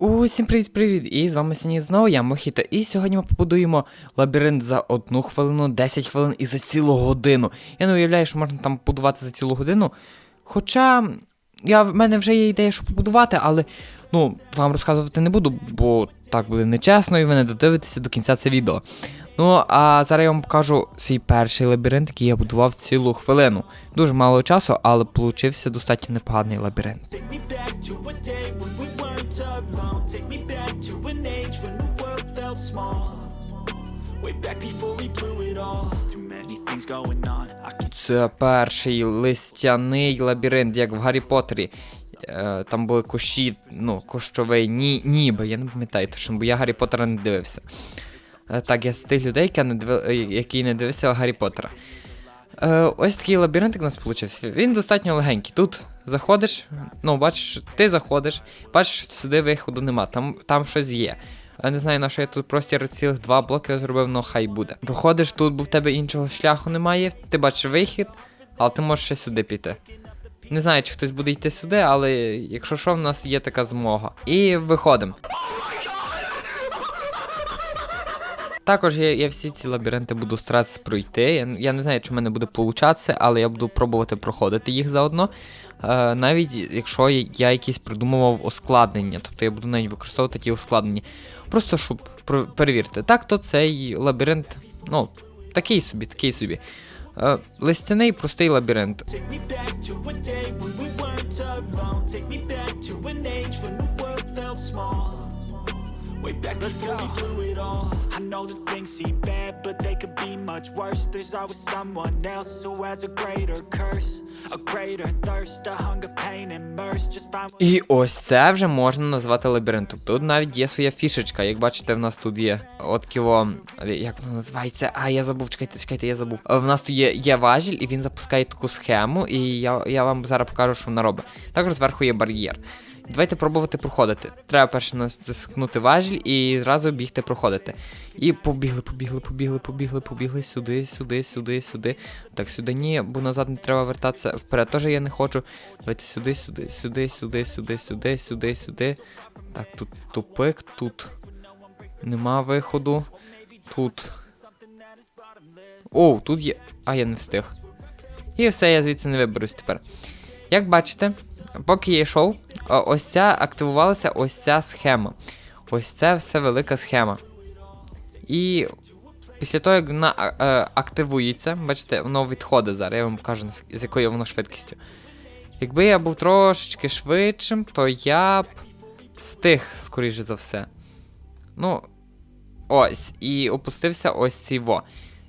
Усім привіт-привіт! І з вами сьогодні знову я Мохіто. І сьогодні ми побудуємо лабіринт за одну хвилину, 10 хвилин і за цілу годину. Я не уявляю, що можна там побудувати за цілу годину. Хоча я, в мене вже є ідея, що побудувати, але ну, вам розказувати не буду, бо так буде нечесно, і ви не додивитеся до кінця це відео. Ну, а зараз я вам покажу свій перший лабіринт, який я будував цілу хвилину. Дуже мало часу, але получився достатньо непоганий лабіринт. Alone. Take me back to an age when the world felt small. Way back before we blew it all. Too many things going on. Це перший листяний лабіринт, як в Гаррі Поттері. Е, Там були кущі, ну, кущовий, ні, ніби, я не пам'ятаю, точно, бо я Гаррі Поттера не дивився. Е, Так, я з тих людей, які не, дивив, е, які не дивився Гаррі Поттера. Ось такий лабіринтик у нас вийшов. Він достатньо легенький. Тут заходиш, ну, бачиш, ти заходиш, бачиш, що сюди виходу нема, там, там щось є. Я не знаю, на що я тут простір цілих два блоки зробив, ну хай буде. Проходиш тут, бо в тебе іншого шляху немає, ти бачиш вихід, але ти можеш ще сюди піти. Не знаю, чи хтось буде йти сюди, але якщо що, в нас є така змога. І виходимо. Також я, я всі ці лабіринти буду старатися пройти. Я, я не знаю, чи в мене буде получатися, але я буду пробувати проходити їх заодно. Е, навіть якщо я, якісь придумував ускладнення, тобто я буду навіть використовувати ті ускладнення. Просто щоб перевірити. Так, то цей лабіринт, ну, такий собі, такий собі. Е, листяний простий лабіринт. Take me back to an age when the world felt small. Way back before we blew it all. I know that things seem bad, but they could be much worse. There's always someone else who has a greater curse, a greater thirst, a hunger, pain, and mercy. Just find І ось це вже можна назвати лабіринтом. Тут навіть є своя фішечка. Як бачите, в нас тут є от ківо. Як воно називається? А, я забув, чекайте, чекайте, я забув. В нас тут є, є важіль, і він запускає таку схему, і я, я вам зараз покажу, що вона робить. Також зверху є бар'єр. Давайте пробувати проходити. Треба перше натискнути важіль і зразу бігти проходити. І побігли, побігли, побігли, побігли, побігли сюди, сюди, сюди, сюди. Так, сюди ні, бо назад не треба вертатися. Вперед теж я не хочу. Давайте сюди, сюди, сюди, сюди, сюди, сюди, сюди, сюди. Так, тут тупик, тут нема виходу. Тут. О, тут є. А, я не встиг. І все, я звідси не виберусь тепер. Як бачите, поки я йшов, ось ця активувалася ось ця схема. Ось це все велика схема. І після того, як вона е, активується, бачите, воно відходить зараз, я вам покажу, з якою воно швидкістю. Якби я був трошечки швидшим, то я б встиг, скоріше за все. Ну, ось. І опустився ось цей во.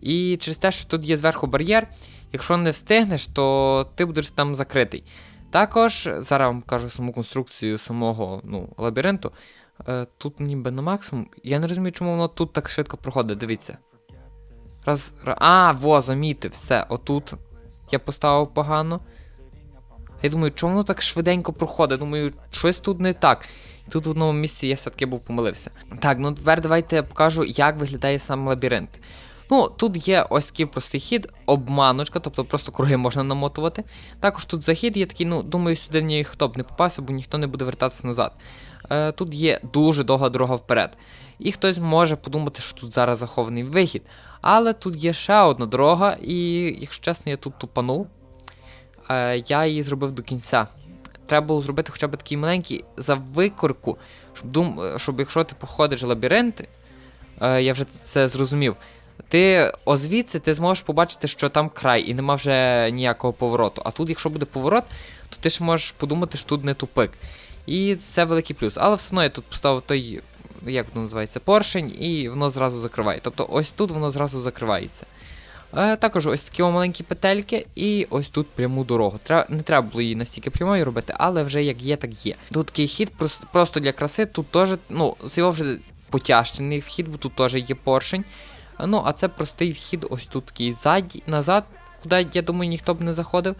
І через те, що тут є зверху бар'єр, якщо не встигнеш, то ти будеш там закритий. Також, зараз вам кажу саму конструкцію самого ну, лабіринту. Е, тут ніби на максимум. Я не розумію, чому воно тут так швидко проходить, дивіться. Раз, ра- А, во, замітив, все, отут я поставив погано. Я думаю, чому воно так швиденько проходить? Думаю, щось тут не так. Тут в одному місці я все-таки був помилився. Так, ну тепер давайте я покажу, як виглядає сам лабіринт. Ну, тут є ось такий простий хід, обманочка, тобто просто круги можна намотувати. Також тут захід є такий, ну, думаю, сюди ніхто б не попався, бо ніхто не буде вертатися назад. Е, тут є дуже довга дорога вперед. І хтось може подумати, що тут зараз захований вихід. Але тут є ще одна дорога, і, якщо чесно, я тут тупанув. Е, я її зробив до кінця. Треба було зробити хоча б такий маленький за викорку, щоб, дум... щоб якщо ти походиш лабіринти, е, я вже це зрозумів. Ти озвідси ти зможеш побачити, що там край, і нема вже ніякого повороту. А тут, якщо буде поворот, то ти ж можеш подумати, що тут не тупик. І це великий плюс. Але все одно я тут поставив той, як воно називається, поршень, і воно зразу закриває. Тобто ось тут воно зразу закривається. Е, також ось такі маленькі петельки, і ось тут пряму дорогу. Треба, не треба було її настільки прямою робити, але вже як є, так є. Тут такий хід прос- просто для краси, тут теж, ну, його вже потяжчений вхід, бо тут теж є поршень. Ну, а це простий вхід, ось тут такий ззаді, назад, куди, я думаю, ніхто б не заходив.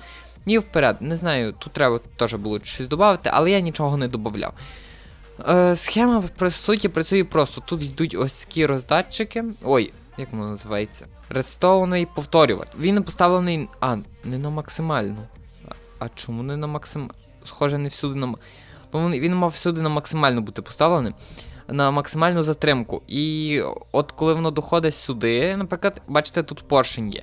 І вперед. Не знаю, тут треба теж було щось додати, але я нічого не додавав. Е, схема, по суті, працює просто. Тут йдуть ось такі роздатчики. Ой, як воно називається? Редстоуний повторювач. Він поставлений. А, не на максимальну. А, а чому не на максимальну? Схоже, не всюди на. Ну, він, він мав всюди на максимальну бути поставлений. На максимальну затримку. І от коли воно доходить сюди, наприклад, бачите, тут поршень є.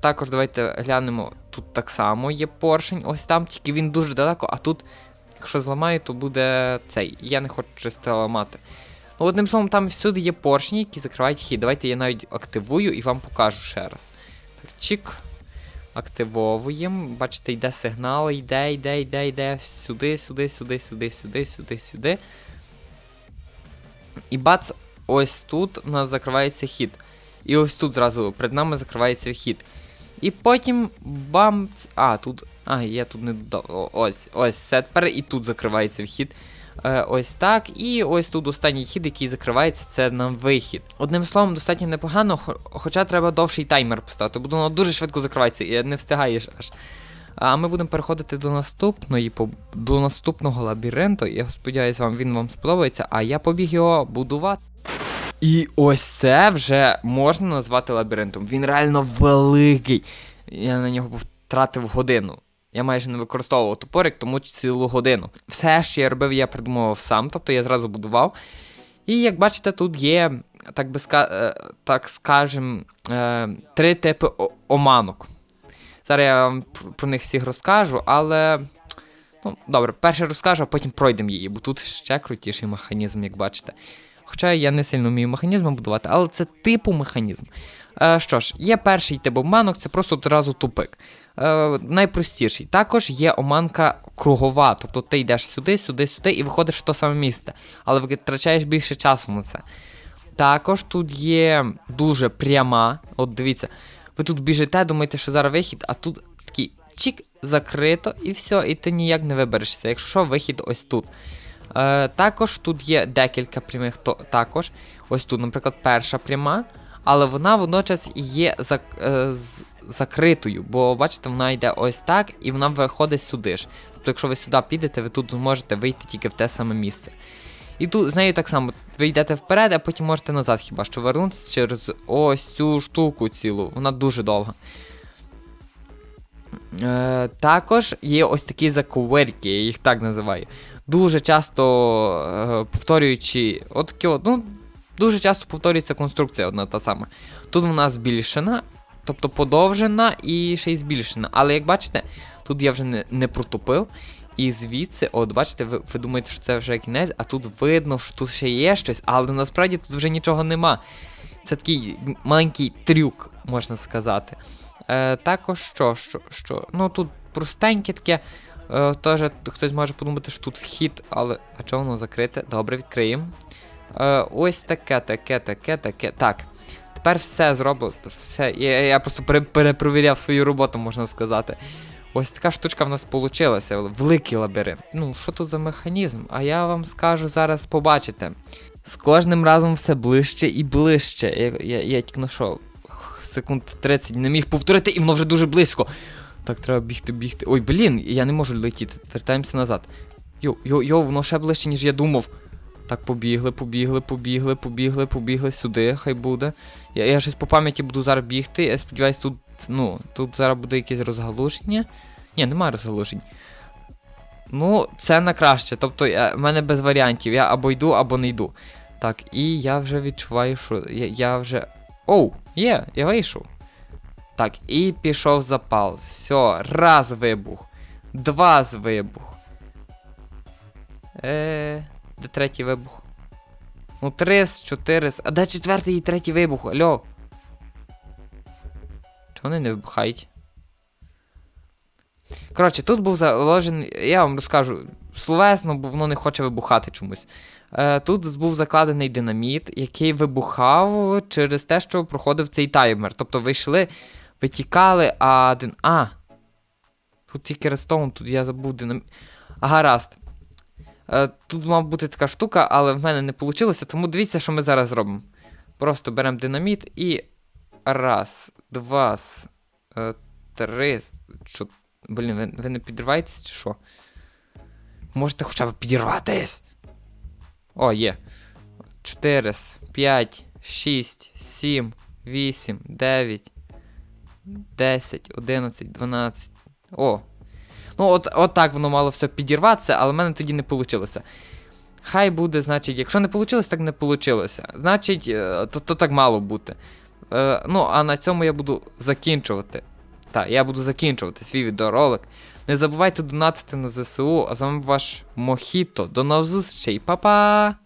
Також давайте глянемо. Тут так само є поршень, ось там, тільки він дуже далеко, а тут, якщо зламаю, то буде цей. Я не хочу чисто ламати. Ну, одним словом, там всюди є поршні, які закривають хід. Давайте я навіть активую і вам покажу ще раз. Так, чик. Активовуємо. Бачите, йде сигнал, йде, йде, йде, йде. Сюди, сюди, сюди, сюди, сюди, сюди, сюди. І бац, ось тут у нас закривається хід. І ось тут зразу перед нами закривається хід. І потім бам. А, тут. А, я тут не додав. Ось, ось, все тепер і тут закривається вхід. Е, ось так. І ось тут останній хід, який закривається, це на вихід. Одним словом, достатньо непогано, хоча треба довший таймер поставити, бо воно дуже швидко закривається і не встигаєш аж. А ми будемо переходити до наступної, до наступного лабіринту. Я сподіваюся, він вам сподобається, а я побіг його будувати. І ось це вже можна назвати лабіринтом. Він реально великий. Я на нього втратив годину. Я майже не використовував топорик, тому цілу годину. Все, що я робив, я придумував сам, тобто я зразу будував. І як бачите, тут є, так би ска... е, так скажем, е, три типи оманок. Зараз я вам про них всіх розкажу, але. Ну, добре, перше розкажу, а потім пройдемо її, бо тут ще крутіший механізм, як бачите. Хоча я не сильно вмію механізми будувати, але це типу механізм. Е, що ж, є перший тип обманок, це просто одразу тупик. Е, найпростіший. Також є оманка кругова, тобто ти йдеш сюди, сюди, сюди і виходиш в те саме місце, але витрачаєш більше часу на це. Також тут є дуже пряма. От дивіться, ви тут біжите, думаєте, що зараз вихід, а тут такий чик, закрито, і все, і ти ніяк не виберешся. Якщо що, вихід ось тут. Е, також тут є декілька прямих, то, також. Ось тут, наприклад, перша пряма, але вона водночас є зак, е, закритою, бо бачите, вона йде ось так, і вона виходить сюди ж. Тобто, якщо ви сюди підете, ви тут зможете вийти тільки в те саме місце. І тут з нею так само, ви йдете вперед, а потім можете назад хіба що вернутися через ось цю штуку цілу. Вона дуже довга. Е, також є ось такі заковирки, я їх так називаю. Дуже часто е, повторюючи, от такі от, ну, дуже часто повторюється конструкція одна та сама. Тут вона збільшена, тобто подовжена і ще й збільшена. Але як бачите, тут я вже не, не протупив. І звідси, от бачите, ви, ви думаєте, що це вже кінець, а тут видно, що тут ще є щось, але насправді тут вже нічого нема. Це такий маленький трюк, можна сказати. Е, також що, що, що? Ну тут простеньке таке. Е, теж хтось може подумати, що тут вхід, але. А чого воно закрите? Добре, відкриємо. Е, ось таке, таке, таке, таке. Так. Тепер все зроблю. Все. Я, я просто перепровіряв свою роботу, можна сказати. Ось така штучка в нас вийшла. Великий лабіринт. Ну, що тут за механізм? А я вам скажу зараз побачите. З кожним разом все ближче і ближче. Я, я, я тільки знайшов секунд 30 не міг повторити, і воно вже дуже близько. Так, треба бігти, бігти. Ой, блін, я не можу летіти. Вертаємося назад. Йо, йо, йо, воно ще ближче, ніж я думав. Так, побігли, побігли, побігли, побігли, побігли сюди, хай буде. Я, я щось по пам'яті буду зараз бігти. Я сподіваюсь, тут, ну, тут зараз буде якесь розгалуження. Ні, немає розгалужень. Ну, це на краще. Тобто, я, в мене без варіантів. Я або йду, або не йду. Так, і я вже відчуваю, що я, я вже. Оу, є, я вийшов. Так, і пішов запал. Все, раз вибух. Два з вибух. Е, де третій вибух? Ну, три з чотири з. А де четвертий і третій вибух? Алло. Чого вони не вибухають? Коротше, тут був заложений. Я вам розкажу словесно, бо воно не хоче вибухати чомусь. Е, тут був закладений динаміт, який вибухав через те, що проходив цей таймер. Тобто ви йшли, витікали, а один. А! Тут тільки рестон, тут я забув динаміт. Гаразд. Е, тут мав бути така штука, але в мене не вийшло, тому дивіться, що ми зараз зробимо. Просто беремо динаміт і. Раз, два, е, три. Чо... Блін, ви, ви не підриваєтесь чи що? Можете хоча б підірватись. О, є. 4, 5, 6, 7, 8, 9, 10, 11, 12. О. Ну, от, от так воно мало все підірватися, але в мене тоді не вийшло. Хай буде, значить, якщо не вийшло, так не вийшло. Значить, е, то, то так мало бути. Е, ну, а на цьому я буду закінчувати. Так, я буду закінчувати свій відеоролик. Не забувайте донатити на ЗСУ, а з вами ваш Мохіто. До нових зустрічей, па-па!